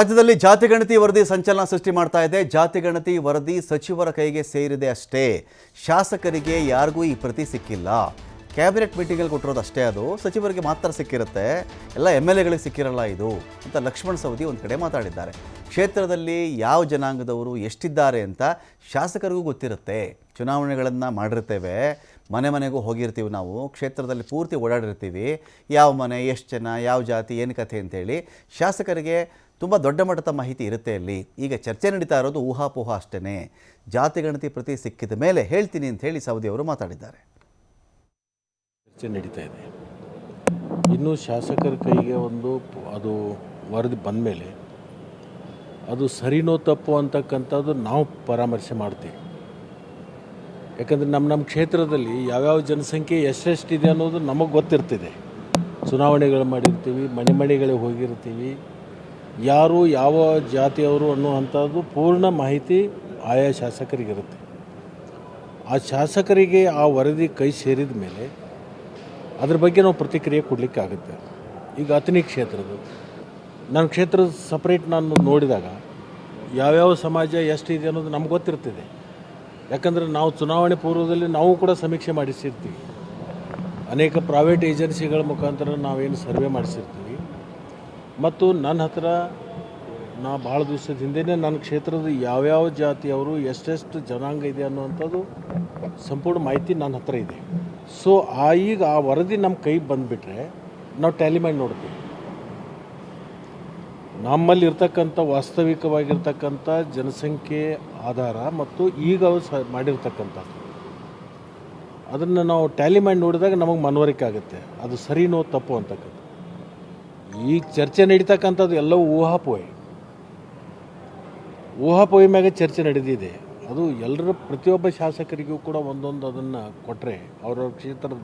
ರಾಜ್ಯದಲ್ಲಿ ಜಾತಿ ಗಣತಿ ವರದಿ ಸಂಚಲನ ಸೃಷ್ಟಿ ಮಾಡ್ತಾ ಇದೆ. ಜಾತಿ ಗಣತಿ ವರದಿ ಸಚಿವರ ಕೈಗೆ ಸೇರಿದೆ ಅಷ್ಟೇ. ಶಾಸಕರಿಗೆ ಯಾರಿಗೂ ಈ ಪ್ರತಿ ಸಿಕ್ಕಿಲ್ಲ. ಕ್ಯಾಬಿನೆಟ್ ಮೀಟಿಂಗಲ್ಲಿ ಕೊಟ್ಟಿರೋದು ಅಷ್ಟೇ ಅದು. ಸಚಿವರಿಗೆ ಮಾತ್ರ ಸಿಕ್ಕಿರುತ್ತೆ. ಎಲ್ಲ ಎಂ ಎಲ್ ಎಗಳಿಗೆ ಸಿಕ್ಕಿರಲ್ಲ ಇದು ಅಂತ ಲಕ್ಷ್ಮಣ್ ಸವದಿ ಒಂದು ಕಡೆ ಮಾತಾಡಿದ್ದಾರೆ. ಕ್ಷೇತ್ರದಲ್ಲಿ ಯಾವ ಜನಾಂಗದವರು ಎಷ್ಟಿದ್ದಾರೆ ಅಂತ ಶಾಸಕರಿಗೂ ಗೊತ್ತಿರುತ್ತೆ. ಚುನಾವಣೆಗಳನ್ನು ಮಾಡಿರ್ತೇವೆ. ಮನೆ ಮನೆಗೂ ಹೋಗಿರ್ತೀವಿ ನಾವು. ಕ್ಷೇತ್ರದಲ್ಲಿ ಪೂರ್ತಿ ಓಡಾಡಿರ್ತೀವಿ. ಯಾವ ಮನೆ, ಎಷ್ಟು ಜನ, ಯಾವ ಜಾತಿ, ಏನು ಕಥೆ ಅಂತೇಳಿ ಶಾಸಕರಿಗೆ ತುಂಬ ದೊಡ್ಡ ಮಟ್ಟದ ಮಾಹಿತಿ ಇರುತ್ತೆ ಅಲ್ಲಿ. ಈಗ ಚರ್ಚೆ ನಡೀತಾ ಇರೋದು ಊಹಾಪೋಹ ಅಷ್ಟೇ ಜಾತಿ ಗಣತಿ ಪ್ರತಿ ಸಿಕ್ಕಿದ ಮೇಲೆ ಹೇಳ್ತೀನಿ ಅಂತ ಹೇಳಿ ಸವದಿ ಅವರು ಮಾತಾಡಿದ್ದಾರೆ. ಚರ್ಚೆ ನಡೀತಾ ಇದೆ. ಇನ್ನು ಶಾಸಕರ ಕೈಗೆ ಒಂದು ಅದು ವರದಿ ಬಂದ ಮೇಲೆ ಅದು ಸರಿನೋ ತಪ್ಪು ಅಂತಕ್ಕಂಥದ್ದು ನಾವು ಪರಾಮರ್ಶೆ ಮಾಡ್ತೀವಿ. ಯಾಕಂದರೆ ನಮ್ಮ ನಮ್ಮ ಕ್ಷೇತ್ರದಲ್ಲಿ ಯಾವ್ಯಾವ ಜನಸಂಖ್ಯೆ ಎಷ್ಟೆಷ್ಟಿದೆ ಅನ್ನೋದು ನಮಗೆ ಗೊತ್ತಿರ್ತಿದೆ. ಚುನಾವಣೆಗಳು ಮಾಡಿರ್ತೀವಿ ಮನೆ ಮನೆಗಳಿಗೆ ಹೋಗಿರ್ತೀವಿ. ಯಾರು ಯಾವ ಜಾತಿಯವರು ಅನ್ನುವಂಥದ್ದು ಪೂರ್ಣ ಮಾಹಿತಿ ಆಯಾ ಶಾಸಕರಿಗಿರುತ್ತೆ. ಆ ಶಾಸಕರಿಗೆ ಆ ವರದಿ ಕೈ ಸೇರಿದ ಮೇಲೆ ಅದ್ರ ಬಗ್ಗೆ ನಾವು ಪ್ರತಿಕ್ರಿಯೆ ಕೊಡಲಿಕ್ಕೆ ಆಗುತ್ತೆ ಈಗ ಅತನಿ ಕ್ಷೇತ್ರದ್ದು. ನನ್ನ ಕ್ಷೇತ್ರದ ಸಪ್ರೇಟ್ ನಾನು ನೋಡಿದಾಗ ಯಾವ್ಯಾವ ಸಮಾಜ ಎಷ್ಟಿದೆ ಅನ್ನೋದು ನಮ್ಗೆ ಗೊತ್ತಿರ್ತದೆ. ಯಾಕಂದರೆ ನಾವು ಚುನಾವಣೆ ಪೂರ್ವದಲ್ಲಿ ನಾವು ಕೂಡ ಸಮೀಕ್ಷೆ ಮಾಡಿಸಿರ್ತೀವಿ. ಅನೇಕ ಪ್ರೈವೇಟ್ ಏಜೆನ್ಸಿಗಳ ಮುಖಾಂತರ ನಾವೇನು ಸರ್ವೆ ಮಾಡಿಸಿರ್ತೀವಿ. ಮತ್ತು ನನ್ನ ಹತ್ರ ನಾ ಭಾಳ ದಿವಸದ ಹಿಂದೆಯೇ ನನ್ನ ಕ್ಷೇತ್ರದ ಯಾವ್ಯಾವ ಜಾತಿಯವರು ಎಷ್ಟೆಷ್ಟು ಜನಾಂಗ ಇದೆ ಅನ್ನುವಂಥದ್ದು ಸಂಪೂರ್ಣ ಮಾಹಿತಿ ನನ್ನ ಹತ್ರ ಇದೆ. ಸೊ ಆ ಈಗ ಆ ವರದಿ ನಮ್ಮ ಕೈಗೆ ಬಂದುಬಿಟ್ರೆ ನಾವು ಟ್ಯಾಲಿ ಮಾಡಿ ನೋಡ್ತೀವಿ. ನಮ್ಮಲ್ಲಿರ್ತಕ್ಕಂಥ ವಾಸ್ತವಿಕವಾಗಿರ್ತಕ್ಕಂಥ ಜನಸಂಖ್ಯೆ ಆಧಾರ ಮತ್ತು ಈಗ ಸ ಮಾಡಿರ್ತಕ್ಕಂಥ ಅದನ್ನು ನಾವು ಟ್ಯಾಲಿ ಮಾಡಿ ನೋಡಿದಾಗ ನಮಗೆ ಮನವರಿಕೆ ಆಗುತ್ತೆ. ಅದು ಸರಿನೋ ತಪ್ಪು ಅಂತಕ್ಕಂಥ ಈಗ ಚರ್ಚೆ ನಡೀತಕ್ಕಂಥದ್ದು ಎಲ್ಲವೂ ಊಹಾಪೋಹಿ. ಊಹಾಪೋಹಿ ಮ್ಯಾಗ ಚರ್ಚೆ ನಡೆದಿದೆ. ಅದು ಎಲ್ಲರೂ ಪ್ರತಿಯೊಬ್ಬ ಶಾಸಕರಿಗೂ ಕೂಡ ಒಂದೊಂದು ಅದನ್ನು ಕೊಟ್ಟರೆ ಅವ್ರವ್ರ ಕ್ಷೇತ್ರದ